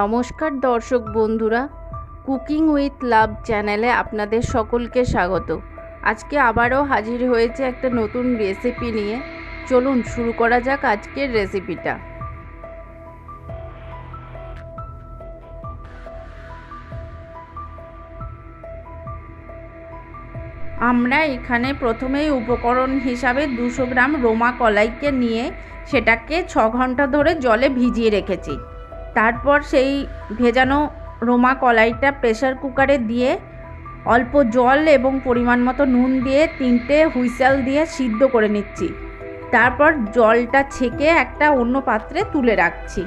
নমস্কার দর্শক বন্ধুরা কুকিং উইথ লাভ চ্যানেলে আপনাদের সকলকে স্বাগত। আজকে আবারও হাজির হয়েছে একটা নতুন রেসিপি নিয়ে। চলুন শুরু করা যাক আজকের রেসিপিটা আমরা এখানে প্রথমেই উপকরণ হিসাবে দুশো গ্রাম রোমা কলাইকে নিয়ে সেটাকে ছ ঘণ্টা ধরে জলে ভিজিয়ে রেখেছি। তারপর সেই ভেজানো রোমা কলাইটা প্রেশার কুকারে দিয়ে অল্প জল এবং পরিমাণ মতো নুন দিয়ে তিনটে হুইসেল দিয়ে সিদ্ধ করে নিচ্ছি। তারপর জলটা ছেঁকে একটা অন্য পাত্রে তুলে রাখছি।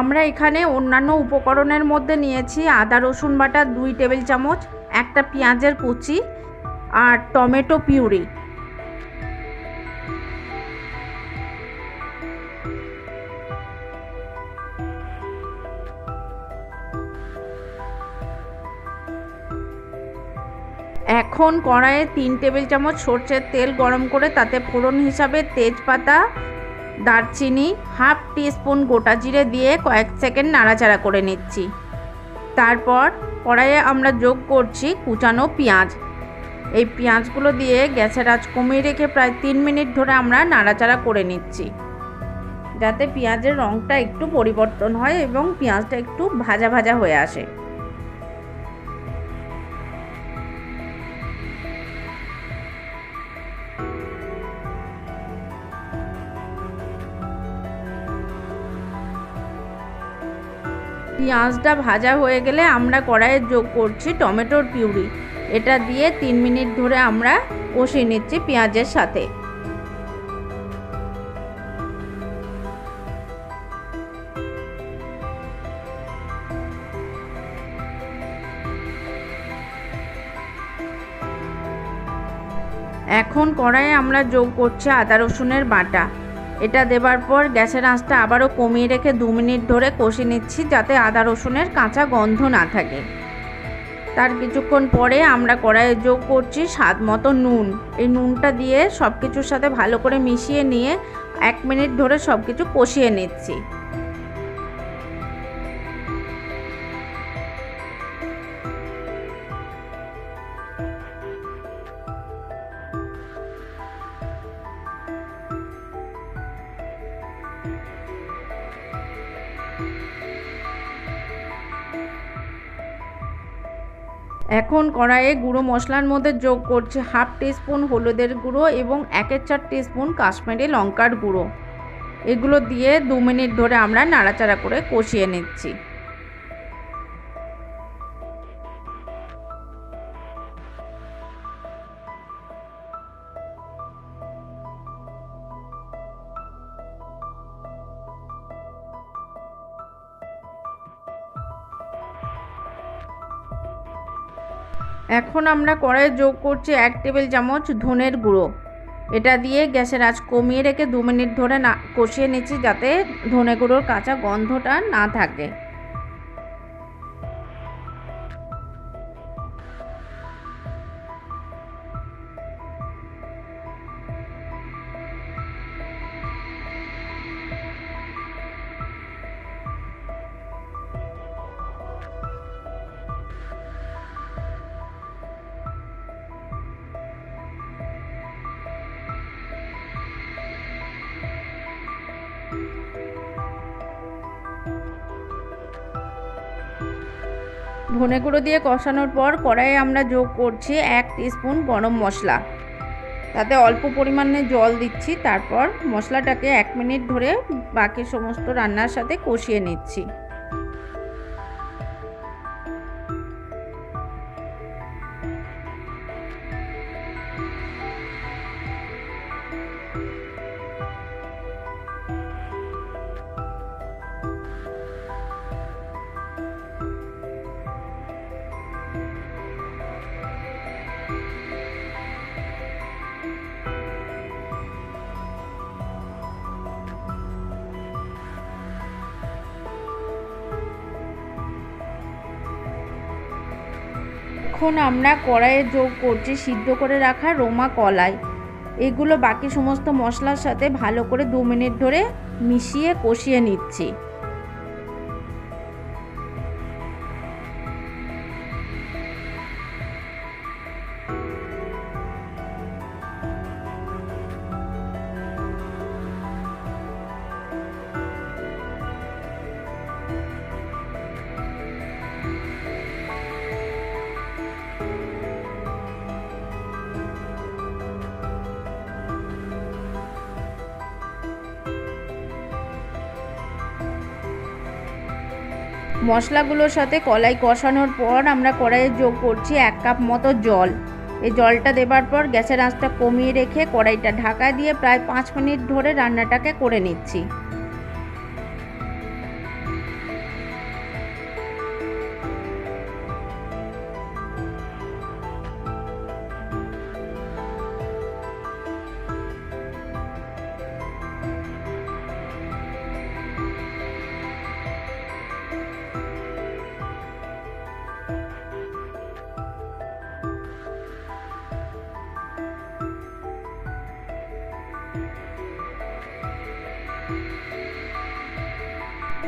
আমরা এখানে অন্যান্য উপকরণের মধ্যে নিয়েছি আদা রসুন বাটা দুই টেবিল চামচ একটা পেঁয়াজের কুচি আর টমেটো পিউরি। এখন কড়াইয়ে তিন টেবিল চামচ সর্ষের তেল গরম করে তাতে ফোড়ন হিসাবে তেজপাতা, দারচিনি, হাফ টিস্পুন গোটা জিরে দিয়ে কয়েক সেকেন্ড নাড়াচাড়া করে নিচ্ছি। তারপর কড়াইয়ে আমরা যোগ করছি কুচানো পেঁয়াজ। এই পেঁয়াজগুলো দিয়ে গ্যাসের আঁচ কমিয়ে রেখে প্রায় তিন মিনিট ধরে আমরা নাড়াচাড়া করে নিচ্ছি। যাতে পেঁয়াজের রঙটা একটু পরিবর্তন হয় এবং পেঁয়াজটা একটু ভাজা ভাজা হয়ে আসে। পেঁয়াজটা ভাজা হয়ে গেলে আমরা কড়াইয়ে যোগ করছি টমেটোর পিউরি। এটা দিয়ে তিন মিনিট ধরে আমরা কষিয়ে নিচ্ছি পেঁয়াজের সাথে। এখন কড়াইয়ে আমরা যোগ করছি আদা রসুনের বাটা। এটা দেবার পর গ্যাসের আঁচটা আবারও কমিয়ে রেখে দু মিনিট ধরে কষে নিচ্ছি যাতে আদা রসুনের কাঁচা গন্ধ না থাকে। তার কিছুক্ষণ পরে আমরা কড়াইয়ে যোগ করছি স্বাদ মতো নুন। এই নুনটা দিয়ে সব কিছুর সাথে ভালো করে মিশিয়ে নিয়ে এক মিনিট ধরে সব কিছু কষিয়ে নিচ্ছি। এখন কড়াইয়ে গুঁড়ো মশলার মধ্যে যোগ করছে হাফ টিস্পুন হলুদের গুঁড়ো এবং একের চার টিস্পুন কাশ্মীরি লঙ্কার গুঁড়ো। এগুলো দিয়ে দু মিনিট ধরে আমরা নাড়াচাড়া করে কষিয়ে নিচ্ছি। এখন আমরা কড়াইয়ে যোগ করছি এক টেবিল চামচ ধনের গুঁড়ো। এটা দিয়ে গ্যাসের আঁচ কমিয়ে রেখে দু মিনিট ধরে না কষিয়ে নিচ্ছি যাতে ধনে গুঁড়োর কাঁচা গন্ধটা না থাকে। ধনে গুঁড়ো দিয়ে কষানোর পর কড়াইয়ে আমরা যোগ করছি এক স্পুন গরম মশলা। তাতে অল্প পরিমাণে জল দিচ্ছি, তারপর মশলাটাকে এক মিনিট ধরে বাকি সমস্ত রান্নার সাথে কষিয়ে নিচ্ছি। এখন আমরা কড়াইয়ে যোগ করছি, সিদ্ধ করে রাখা রোমা কলাই। এগুলো বাকি সমস্ত মশলার সাথে ভালো করে দু মিনিট ধরে মিশিয়ে কষিয়ে নিচ্ছি। মশলাগুলোর সাথে কলাই কষানোর পর আমরা কড়াইয়ে যোগ করছি এক কাপ মতো জল। এই জলটা দেবার পর গ্যাসের আঁচটা কমিয়ে রেখে কড়াইটা ঢাকা দিয়ে প্রায় পাঁচ মিনিট ধরে রান্নাটাকে করে নিচ্ছি।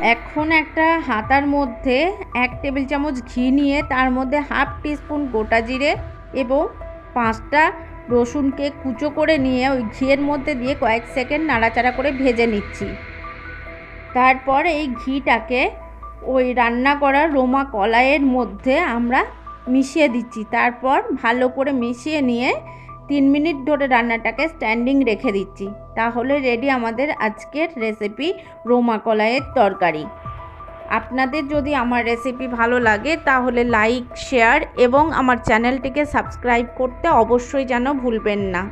এখন একটা হাতার মধ্যে এক টেবিল চামচ ঘি নিয়ে তার মধ্যে হাফ টিস্পুন গোটা জিরে এবং পাঁচটা রসুনকে কুচো করে নিয়ে ওই ঘিয়ের মধ্যে দিয়ে কয়েক সেকেন্ড নাড়াচাড়া করে ভেজে নিচ্ছি। তারপর এই ঘিটাকে ওই রান্না করা রোমা কলাইয়ের মধ্যে আমরা মিশিয়ে দিচ্ছি। তারপর ভালো করে মিশিয়ে নিয়ে তিন মিনিট ধরে রান্নাটাকে স্ট্যান্ডিং রেখে দিচ্ছি। তাহলে রেডি আমাদের আজকের রেসিপি রোমা কলাইয়ের তরকারি। আপনাদের যদি আমার রেসিপি ভালো লাগে, তাহলে লাইক শেয়ার এবং আমার চ্যানেলটিকে সাবস্ক্রাইব করতে অবশ্যই যেন ভুলবেন না।